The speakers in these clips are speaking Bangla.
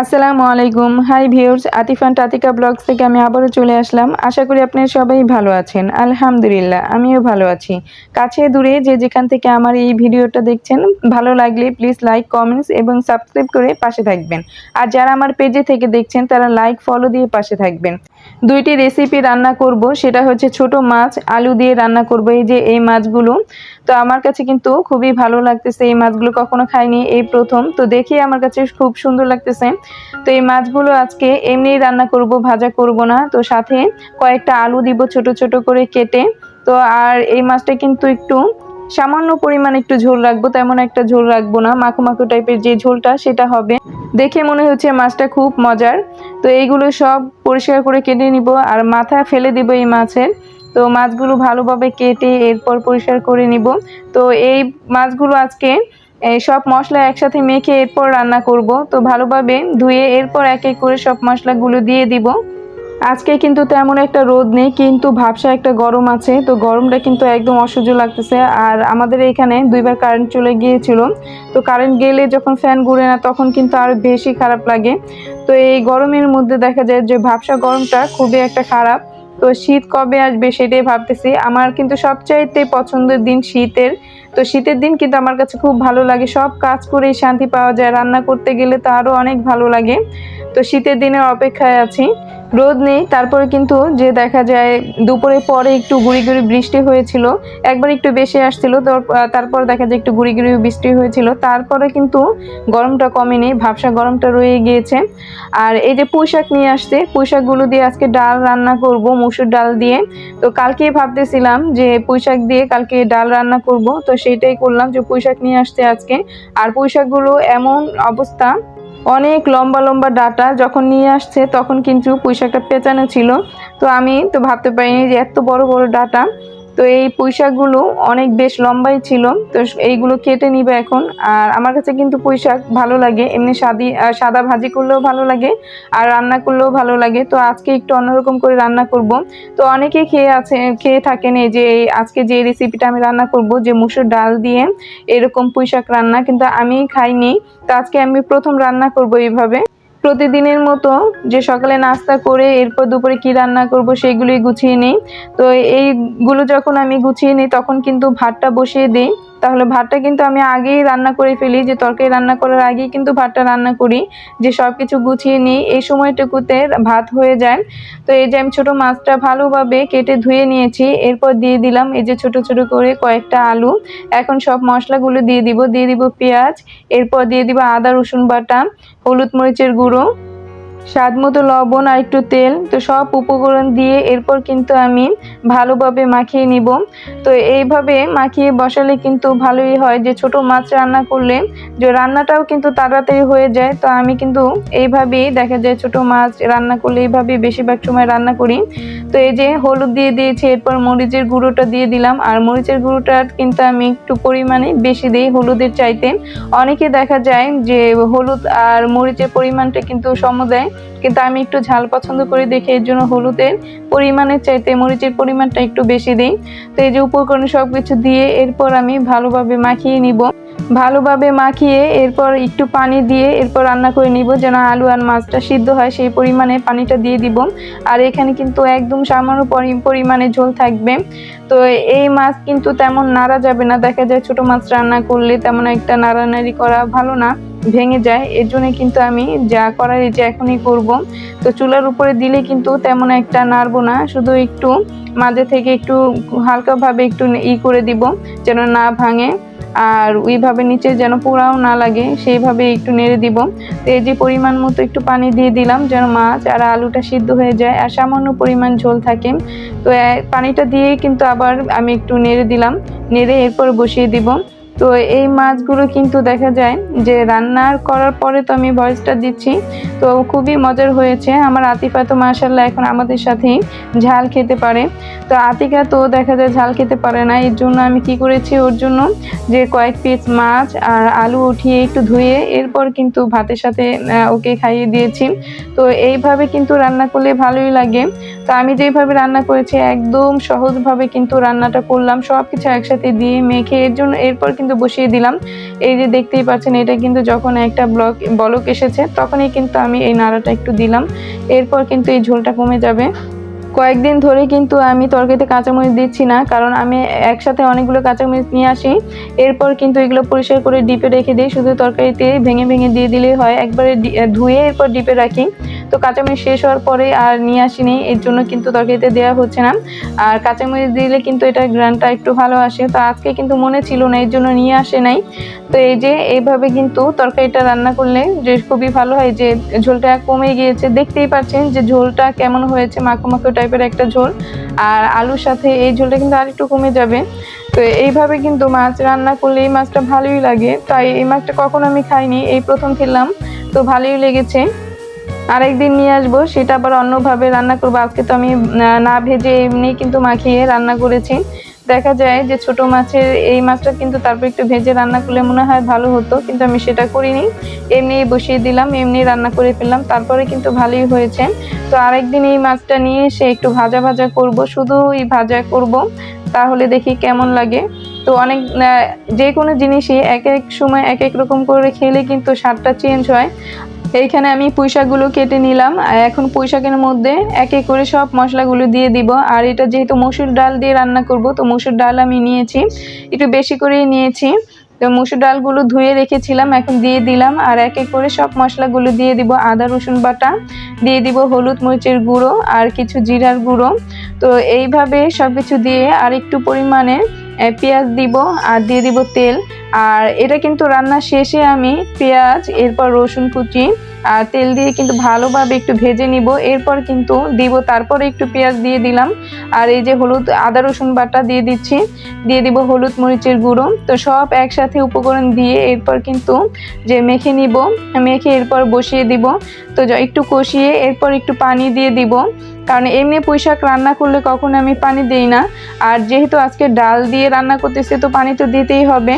আসসালামু আলাইকুম। হাই ভিউর্স আতিফান টাতিকা ব্লগস থেকে আমি আবারও চলে আসলাম। আশা করি আপনারা সবাই ভালো আছেন। আলহামদুলিল্লাহ, আমিও ভালো আছি। কাছে দূরে যে যেখান থেকে আমার এই ভিডিওটা দেখছেন, ভালো লাগলে প্লিজ লাইক কমেন্টস এবং সাবস্ক্রাইব করে পাশে থাকবেন। আর যারা আমার পেজে থেকে দেখছেন, তারা লাইক ফলো দিয়ে পাশে থাকবেন। দুইটি রেসিপি রান্না করব, সেটা হচ্ছে ছোট মাছ, আলু দিয়ে রান্না করব, এই যে এই মাছগুলো। তো আমার কাছে কিন্তু খুবই ভালো লাগতেছে, এই মাছগুলো কখনো খাইনি, এই প্রথম। তো দেখে আমার কাছে খুব সুন্দর লাগতেছে। তো এই মাছগুলো আজকে এমনিই রান্না করব, ভাজা করব না। তো সাথে কয়েকটা আলু দিব ছোট ছোট করে কেটে। তো আর এই মাছটা কিন্তু একটু সামান্য পরিমাণ একটু ঝোল রাখব, তেমন একটা ঝোল রাখব না। মাখো মাখো টাইপের যে ঝোলটা, সেটা হবে। দেখে মনে হচ্ছে মাছটা খুব মজার। তো এইগুলো সব পরিষ্কার করে কেটে নিব আর মাথা ফেলে দিব এই মাছের। তো মাছগুলো ভালোভাবে কেটে এরপর পরিষ্কার করে নিব। তো এই মাছগুলো আজকে সব মশলা একসাথে মেখে এরপর রান্না করব। তো ভালোভাবে ধুয়ে এরপর এক এক করে সব মশলাগুলো দিয়ে দিব। আজকে কিন্তু তেমন একটা রোদ নেই, কিন্তু ভাবসা একটা গরম আছে। তো গরমটা কিন্তু একদম অসহ্য লাগতেছে। আর আমাদের এখানে দুইবার কারেন্ট চলে গিয়েছিল। তো কারেন্ট গেলে যখন ফ্যান ঘুরে না, তখন কিন্তু আরও বেশি খারাপ লাগে। তো এই গরমের মধ্যে দেখা যায় যে ভাবসা গরমটা খুবই একটা খারাপ। তো শীত কবে আসবে সেটাই ভাবতেছি। আমার কিন্তু সবচাইতে পছন্দের দিন শীতের তো শীতের দিন কিন্তু আমার কাছে খুব ভালো লাগে। সব কাজ করেই শান্তি পাওয়া যায়। রান্না করতে গেলে তো আরও অনেক ভালো লাগে। তো শীতের দিনের অপেক্ষায় আছি। রোদ নেই, তারপরে কিন্তু যে দেখা যায় দুপুরে পরে একটু গুড়ি গুড়ি বৃষ্টি হয়েছিল, একবার একটু বেশি আসছিল তারপর দেখা যায় একটু গুড়ি গুড়ি বৃষ্টি হয়েছিল। তারপরে কিন্তু গরমটা কমেনি ভাবসা গরমটা রয়ে গিয়েছে। আর এই যে পুঁইশাক নিয়ে আসছে পুঁইশাকগুলো দিয়ে আজকে ডাল রান্না করব, মুসুর ডাল দিয়ে। তো কালকেই ভাবতেছিলাম যে পুঁইশাক দিয়ে কালকে ডাল রান্না করব। তো সেইটাই করলাম যে পুঁইশাক নিয়ে আসছে আজকে। আর পুঁইশাকগুলো এমন অবস্থা, অনেক লম্বা লম্বা ডাটা যখন নিয়ে আসছে তখন কিন্তু পুঁইশাকটা পেঁচানো ছিল। তো আমি তো ভাবতে পারিনি যে এত বড় বড় ডাটা। তো এই পুঁইশাকগুলো অনেক বেশ লম্বাই ছিল, তো এইগুলো কেটে নিবে এখন। আর আমার কাছে কিন্তু পুঁইশাক ভালো লাগে, এমনি সাদি সাদা ভাজি করলেও ভালো লাগে, আর রান্না করলেও ভালো লাগে। তো আজকে একটু অন্যরকম করে রান্না করব। তো অনেকে খেয়ে আছে, খেয়ে থাকেন এই যে আজকে যে রেসিপিটা আমি রান্না করব, যে মুসুর ডাল দিয়ে এরকম পুঁইশাক রান্না, কিন্তু আমি খাইনি। তো আজকে আমি প্রথম রান্না করব এইভাবে। প্রতিদিনের মতো যে সকালে নাস্তা করে, এরপর দুপুরে কি রান্না করব সেইগুলোই গুছিয়ে নিই। তো এইগুলো যখন আমি গুছিয়ে নিই, তখন কিন্তু ভাতটা বসিয়ে দিই। তাহলে ভাতটা কিন্তু আমি আগেই রান্না করে ফেলি, যে তরকারি রান্না করার আগেই কিন্তু ভাতটা রান্না করি, যে সব কিছু গুছিয়ে নিই। এই সময়টুকুতে ভাত হয়ে যায়। তো এই যে আমি ছোটো মাছটা ভালোভাবে কেটে ধুয়ে নিয়েছি, এরপর দিয়ে দিলাম এই যে ছোট ছোট করে কয়েকটা আলু। এখন সব মশলাগুলো দিয়ে দিব দিয়ে দিব পেঁয়াজ, এরপর দিয়ে দিব আদা রসুন বাটা, হলুদ মরিচের গুঁড়ো স্বাদ মতো লবণ আর একটু তেল, তো সব উপকরণ দিয়ে এরপর কিন্তু আমি ভালোভাবে মাখিয়ে নিব। তো এইভাবে মাখিয়ে বসালে কিন্তু ভালোই হয় যে ছোট মাছ রান্না করলে যে রান্নাটাও কিন্তু তাড়াতাড়ি হয়ে যায়। তো আমি কিন্তু এইভাবেই দেখা যায় ছোট মাছ রান্না করলে এইভাবেই বেশিরভাগ সময় রান্না করি। তো এই যে হলুদ দিয়ে দিয়েছি, এরপর মরিচের গুঁড়োটা দিয়ে দিলাম। আর মরিচের গুঁড়োটা কিন্তু আমি একটু পরিমাণে বেশি দিই হলুদের চাইতে। অনেকে দেখা যায় যে হলুদ আর মরিচের পরিমাণটা কিন্তু সমদায় কিন্তু আমি একটু ঝাল পছন্দ করি দেখে এর জন্য হলুদের পরিমাণের চাইতে মরিচের পরিমাণটা একটু বেশি দিই। তো এই যে উপকরণ সব কিছু দিয়ে এরপর আমি ভালোভাবে মাখিয়ে নিব। ভালোভাবে মাখিয়ে এরপর একটু পানি দিয়ে এরপর রান্না করে নিব যেন আলু আর মাছটা সিদ্ধ হয়, সেই পরিমাণে পানিটা দিয়ে দিব। আর এখানে কিন্তু একদম সামান্য পরিমাণে ঝোল থাকবে। তো এই মাছ কিন্তু তেমন নাড়া যাবে না। দেখা যায় ছোট মাছ রান্না করলে তেমন একটা নাড়ানাড়ি করা ভালো না। ভেঙে যায়। এর জন্য কিন্তু আমি যা করার এই যে এখনই করব। তো চুলার উপরে দিলে কিন্তু তেমন একটা নাড়বো না। শুধু একটু মাঝে থেকে একটু হালকাভাবে একটু ই করে দিব যেন না ভাঙে। আর ওইভাবে নিচে যেন পোড়াও না লাগে, সেইভাবে একটু নেড়ে দিব। তো এই যে পরিমাণ মতো একটু পানি দিয়ে দিলাম যেন মাছ আর আলুটা সিদ্ধ হয়ে যায় আর সামান্য পরিমাণ ঝোল থাকে। তো পানিটা দিয়ে কিন্তু আবার আমি একটু নেড়ে দিলাম। নেড়ে এরপর বসিয়ে দিব। তো এই মাছগুলো কিন্তু দেখা যায় যে রান্নার করার পরে তো আমি ভয়েসটা দিচ্ছি। তো খুবই মজার হয়েছে। আমার আতিফা তো মাসাল্লাহ এখন আমাদের সাথেই ঝাল খেতে পারে। তো আতিকা তো দেখা যায় ঝাল খেতে পারে না। এর জন্য আমি কি করেছি? ওর জন্য যে কয়েক পিস মাছ আর আলু উঠিয়ে একটু ধুয়ে এরপর কিন্তু ভাতের সাথে ওকে খাইয়ে দিয়েছি। তো এইভাবে কিন্তু রান্না করলে ভালোই লাগে। তো আমি যেভাবে রান্না করেছি একদম সহজভাবে কিন্তু রান্নাটা করলাম। সব কিছু একসাথে দিয়ে মেখে এর জন্য এরপর কিন্তু কিন্তু বসিয়ে দিলাম। এই যে দেখতেই পাচ্ছেন, এটা কিন্তু যখন একটা ব্লক বলক এসেছে, তখনই কিন্তু আমি এই নাড়াটা একটু দিলাম। এরপর কিন্তু এই ঝোলটা কমে যাবে। কয়েকদিন ধরে কিন্তু আমি তরকারিতে কাঁচামরিচ দিচ্ছি না, কারণ আমি একসাথে অনেকগুলো কাঁচামরিচ নিয়ে আসি। এরপর কিন্তু এগুলো পরিষ্কার করে ডিপে রেখে দিই, শুধু তরকারিতে ভেঙে ভেঙে দিয়ে দিলেই হয়। একবারে ধুয়ে এরপর ডিপে রাখি। তো কাঁচামরিচ শেষ হওয়ার পরে আর নিয়ে আসিনি, এর জন্য কিন্তু তরকারিতে দেওয়া হচ্ছে না। আর কাঁচামরিচ দিলে কিন্তু এটা গ্রানটা একটু ভালো আসে, তো আজকে কিন্তু মনে ছিল না, এর জন্য নিয়ে আসে নাই। তো এই যে এইভাবে কিন্তু তরকারিটা রান্না করলে যে খুবই ভালো হয়, যে ঝোলটা কমে গিয়েছে, দেখতেই পাচ্ছেন যে ঝোলটা কেমন হয়েছে, মাখো মাখো টাইপের একটা ঝোল। আর আলুর সাথে এই ঝোলটা কিন্তু আরেকটু কমে যাবে। তো এইভাবে কিন্তু মাছ রান্না করলে এই মাছটা ভালোই লাগে। তাই এই মাছটা কখনো আমি খাইনি, এই প্রথম খেলাম, তো ভালোই লেগেছে। আরেকদিন নিয়ে আসব, সেটা আবার অন্যভাবে রান্না করব। আজকে তো আমি, না- ভেজে এমনি কিন্তু মাখিয়ে রান্না করেছি। দেখা যায় যে ছোট মাছের, এই মাছটা কিন্তু তারপর একটু ভেজে রান্না করলে মনে হয় ভালো হতো, কিন্তু আমি সেটা করিনি। এমনি বসিয়ে দিলাম, এমনি রান্না করে ফেললাম, তারপরে কিন্তু ভালোই হয়েছে। তো আরেকদিন এই মাছটা নিয়ে এসে একটু ভাজা ভাজা করব শুধু এই ভাজা করব, তাহলে দেখি কেমন লাগে। তো অনেক যে কোনো জিনিসই এক এক সময় এক এক রকম করে খেলে কিন্তু স্বাদটা চেঞ্জ হয়। এইখানে আমি পুঁইশাকগুলো কেটে নিলাম। আর এখন পুঁইশাকের মধ্যে এক এক করে সব মশলাগুলো দিয়ে দিব। আর এটা যেহেতু মসুর ডাল দিয়ে রান্না করব, তো মসুর ডাল আমি নিয়েছি। একটু বেশি করেই নিয়েছি। তো মসুর ডালগুলো ধুয়ে রেখেছিলাম, এখন দিয়ে দিলাম। আর এক এক করে সব মশলাগুলো দিয়ে দিব। আদা, রসুন বাটা, দিয়ে দিব হলুদ মরিচের গুঁড়ো আর কিছু জিরার গুঁড়ো। তো এইভাবে সব কিছু দিয়ে আর একটু পরিমাণে পেঁয়াজ দিব আর দিয়ে দিব তেল। আর এটা কিন্তু রান্না শেষে আমি পেঁয়াজ, এরপর রসুন কুচি, আর তেল দিয়ে কিন্তু ভালোভাবে একটু ভেজে নিব। এরপর কিন্তু দিব, তারপরে একটু পেঁয়াজ দিয়ে দিলাম। আর এই যে হলুদ, আদা, রসুন বাটা দিয়ে দিচ্ছি। দিয়ে দিব হলুদ মরিচের গুঁড়ো। তো সব একসাথে উপকরণ দিয়ে এরপর কিন্তু যে মেখে নিব, মেখে এরপর বসিয়ে দিব। তো একটু কষিয়ে এরপর একটু পানি দিয়ে দিব। কারণ এমনি পুঁইশাক রান্না করলে কখনো আমি পানি দিই না। আর যেহেতু আজকে ডাল দিয়ে রান্না করতেছে, তো পানি তো দিতেই হবে।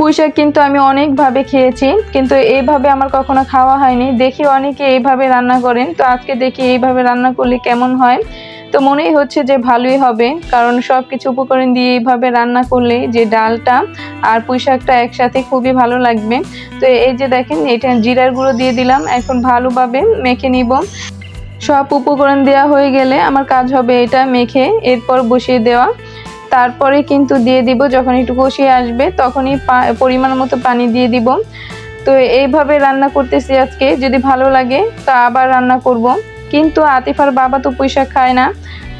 পুঁইশাক কিন্তু আমি অনেকভাবে খেয়েছি, কিন্তু এইভাবে আমার কখনো খাওয়া হয়নি। দেখি অনেকে এইভাবে রান্না করেন, তো আজকে দেখি এইভাবে রান্না করলে কেমন হয়। তো মনেই হচ্ছে যে ভালোই হবে, কারণ সব কিছু উপকরণ দিয়ে এইভাবে রান্না করলে যে ডালটা আর পুঁইশাকটা একসাথে খুবই ভালো লাগবে। তো এই যে দেখেন, এটা জিরার গুঁড়ো দিয়ে দিলাম, এখন ভালোভাবে মেখে নিব। সব উপকরণ দেওয়া হয়ে গেলে আমার কাজ হবে এটা মেখে, এরপর বসিয়ে দেওয়া। তারপরে কিন্তু দিয়ে দিব, যখন একটু কষিয়ে আসবে, তখনই পরিমাণ মতো পানি দিয়ে দিব। তো এইভাবে রান্না করতেছি আজকে, যদি ভালো লাগে তা আবার রান্না করব। কিন্তু আতিফার বাবা তো পুঁইশাক খায় না,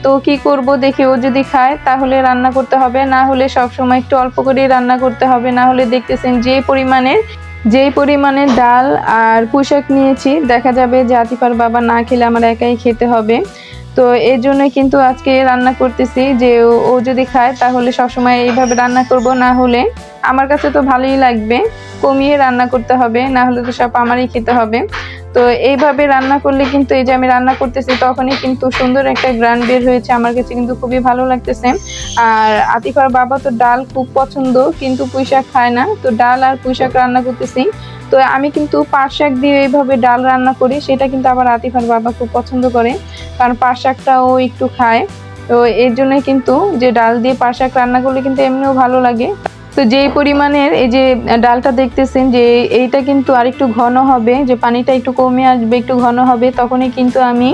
তো কি করব দেখি, ও যদি খায় তাহলে রান্না করতে হবে, না হলে সব সময় একটু অল্প করেই রান্না করতে হবে, না হলে দেখতেছেন যে পরিমাণের যেই পরিমাণে ডাল আর পুঁইশাক নিয়েছি, দেখা যাবে যে আতিফার বাবা না খেলে আমার একাই খেতে হবে। তো এই জন্য কিন্তু আজকে রান্না করতেছি যে ও- যদি খায় তাহলে সবসময় এইভাবে রান্না করব, না হলে আমার কাছে তো ভালোই লাগবে। কমিয়ে রান্না করতে হবে, না হলে তো সব আমারই খেতে হবে। তো এইভাবে রান্না করলে কিন্তু এই যে আমি রান্না করতেছি, তখনই কিন্তু সুন্দর একটা গ্রান বের হয়েছে। আমার কাছে কিন্তু খুবই ভালো লাগতেছে। আর আতিফার বাবা তো ডাল খুব পছন্দ, কিন্তু পুঁইশাক খায় না। তো ডাল আর পুঁইশাক রান্না করতেছি। তো আমি কিন্তু পাট শাক দিয়ে এইভাবে ডাল রান্না করি, সেটা কিন্তু আবার আতিফার বাবা খুব পছন্দ করে। কারণ পাট শাকটা ও একটু খায়। তো এর জন্য কিন্তু যে ডাল দিয়ে পাট শাক রান্না করলে কিন্তু এমনিও ভালো লাগে। তো যেই পরিমাণের এই যে ডালটা দেখতেছেন যে এইটা কিন্তু আরেকটু ঘন হবে, যে পানিটা একটু কমে আসবে, একটু ঘন হবে, তখনই কিন্তু আমি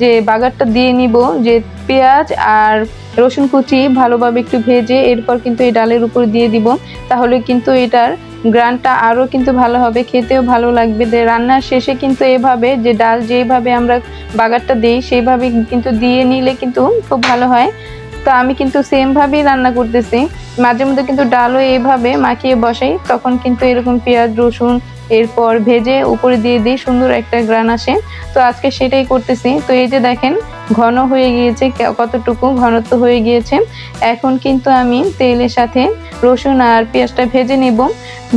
যে বাগারটা দিয়ে নিব, যে পেঁয়াজ আর রসুন কুচি ভালোভাবে একটু ভেজে এরপর কিন্তু এই ডালের উপর দিয়ে দিব। তাহলে কিন্তু এটার গ্রানটা আরও কিন্তু ভালো হবে, খেতেও ভালো লাগবে। যে রান্নার শেষে কিন্তু এভাবে যে ডাল যেইভাবে আমরা বাগারটা দিই, সেইভাবে কিন্তু দিয়ে নিলে কিন্তু খুব ভালো হয়। তো আমি কিন্তু সেমভাবেই রান্না করতেছি। মাঝে মধ্যে কিন্তু ডালও এইভাবে মাখিয়ে বসাই, তখন কিন্তু এরকম পেঁয়াজ, রসুন, এরপর ভেজে উপরে দিয়ে দিই, সুন্দর একটা গ্রান আসে। তো আজকে সেটাই করতেছি। তো এই যে দেখেন ঘন হয়ে গিয়েছে কতটুকু ঘনত্ব হয়ে গিয়েছে। এখন কিন্তু আমি তেলের সাথে রসুন আর পেঁয়াজটা ভেজে নিব।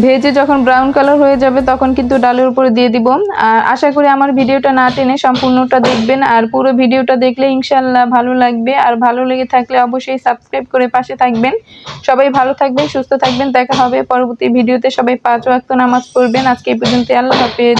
ভেজে যখন ব্রাউন কালার হয়ে যাবে, তখন কিন্তু ডালের উপরে দিয়ে দিব। আর আশা করি আমার ভিডিওটা না টেনে সম্পূর্ণটা দেখবেন। আর পুরো ভিডিওটা দেখলে ইনশাল্লাহ ভালো লাগবে। আর ভালো লেগে থাকলে অবশ্যই সাবস্ক্রাইব করে পাশে থাকবেন। সবাই ভালো থাকবেন, সুস্থ থাকবেন। দেখা হবে পরবর্তী ভিডিওতে। সবাই পাঁচ ওয়াক্ত নামাজ পড়বেন। আজকে এই পর্যন্ত আল্লাহ হাফেজ।